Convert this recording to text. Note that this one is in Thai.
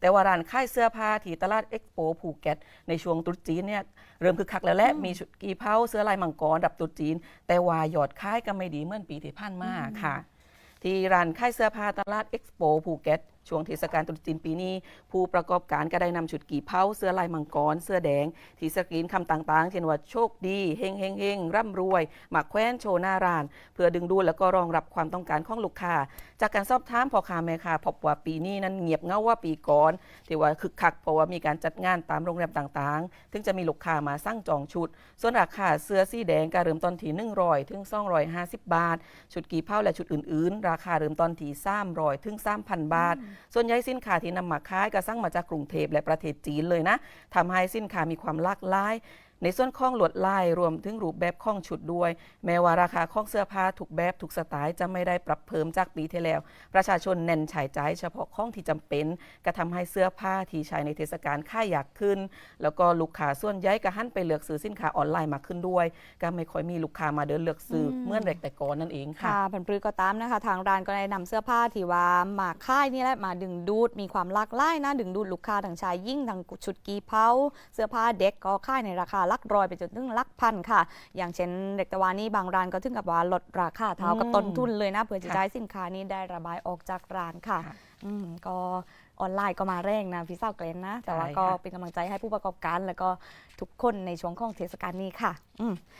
แต่ว่าร้านค่ายเสื้อผ้าที่ตลาดเอ็กโปภูเก็ตในช่วงตรุษจีนเนี่ยเริ่มคึกคักแล้วและมีชุดกีเพาเสื้อลายมังกรดับตรุษจีน แต่ว่ายอดค่ายก็ไม่ดีเหมื่อนปีที่ผ่านมาค่ะ ที่ร้านค่ายเสื้อผ้าตลาดเอ็กซ์โปภูเก็ต ช่วงเทศกาลตรุษจีนปีนี้ ผู้ประกอบการก็ได้นำชุดกี่เผาเสื้อลายมังกร เสื้อแดง ที่สกรีนคำต่างๆ เช่นว่าโชคดีเฮงเฮงเฮงร่ำรวยหมักแคว้นโชว์หน้าร้าน เพื่อดึงดูดแล้วก็รองรับความต้องการของลูกค้าจากการสอบถามพ่อค้าแม่ค้าพบว่าปีนี้นั้นเงียบเงาว่าปีก่อนที่ว่าคึกคักเพราะว่ามีการจัดงานตามโรงแรมต่างๆถึงจะมีลูกค้ามาสั่งจองชุด ส่วนราคาเสื้อสีแดงก็เริ่มต้นที่100ถึง250 บาท ชุดกี่เผาและชุดอื่นๆ ราคาเริ่มต้นที่300ถึง3,000 บาทส่วนใหญ่สินค้าที่นำมาขายก็สั่งมาจากกรุงเทพและประเทศจีนเลยนะทำให้สินค้ามีความหลากหลาย ในส่วนของลวดลายรวมถึงรูปแบบของชุดด้วย แม้ว่าราคาของเสื้อผ้าถูกแบบถูกสไตล์จะไม่ได้ปรับเพิ่มจากปีที่แล้ว ประชาชนแน่นฉายใจายเฉพาะของที่จำเป็นก็ทำให้เสื้อผ้าที่ใช้ในเทศกาลค่ายอยากขึ้น แล้วก็ลูกค้าส่วนใหญ่ก็หันไปเลือกซื้อสินค้าออนไลน์มากขึ้นด้วย ก็ไม่ค่อยมีลูกค้ามาเดินเลือกซื้ออมเหมื่อนแต่ก่อนนั่นเองค่ะค่ะผันปรือก็ตามนะคะ ทางร้านก็ได้นำเสื้อผ้าที่ว่ามาค่ายนี่แหละมาดึงดูดมีความหลากหลายนะดึงดูดลูกค้าทั้งชายยิ่งทั้งชุดกีเพาเสื้อผ้าเด็กก็ค่ายในราคาหลักร้อยไปจนถึงหลักพันค่ะ อย่างเช่นเด็กตะวันนี่บางร้านก็ถึงกับว่าลดราคาเท่ากับอืมต้นทุนเลยนะเพื่อจะค่ะได้สินค้านี้ได้ระบายออกจากร้านค่ะค่ะอืมก็ออนไลน์ก็มาแรงนะพี่สาวเกรนนะ แต่ว่าใช่ก็ค่ะเป็นกำลังใจให้ผู้ประกอบการ แล้วก็ทุกคนในช่วงของเทศกาลนี้ค่ะอืม